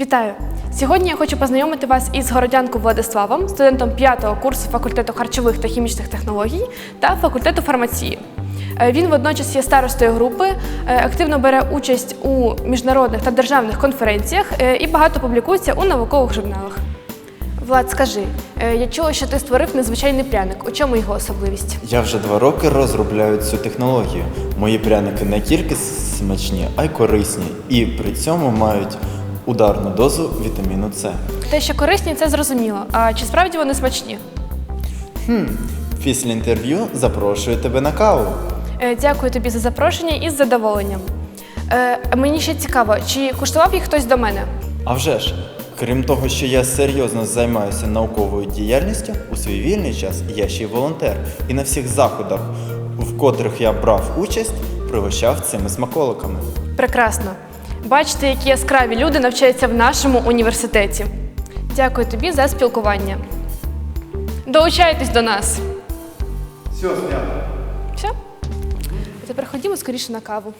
Вітаю! Сьогодні я хочу познайомити вас із Городянко Владиславом, студентом 5-го курсу факультету харчових та хімічних технологій та факультету фармації. Е, Він водночас є старостою групи, е, активно бере участь у міжнародних та державних конференціях е, і багато публікується у наукових журналах. Влад, скажи, я чула, що ти створив незвичайний пряник. У чому його особливість? Я вже два роки розробляю цю технологію. Мої пряники не тільки смачні, а й корисні, і при цьому мають ударну дозу вітаміну С. Те, що корисні, це зрозуміло. А чи справді вони смачні? Після інтерв'ю запрошую тебе на каву. Е, Дякую тобі за запрошення і з задоволенням. Е, Мені ще цікаво, чи куштував їх хтось до мене? А вже ж, крім того, що я серйозно займаюся науковою діяльністю, у свій вільний час я ще й волонтер. І на всіх заходах, в котрих я брав участь, пригощав цими смаколиками. Прекрасно. Бачите, які яскраві люди навчаються в нашому університеті. Дякую тобі за спілкування. Долучайтесь до нас. Все, знято. Все? А тепер ходімо скоріше на каву.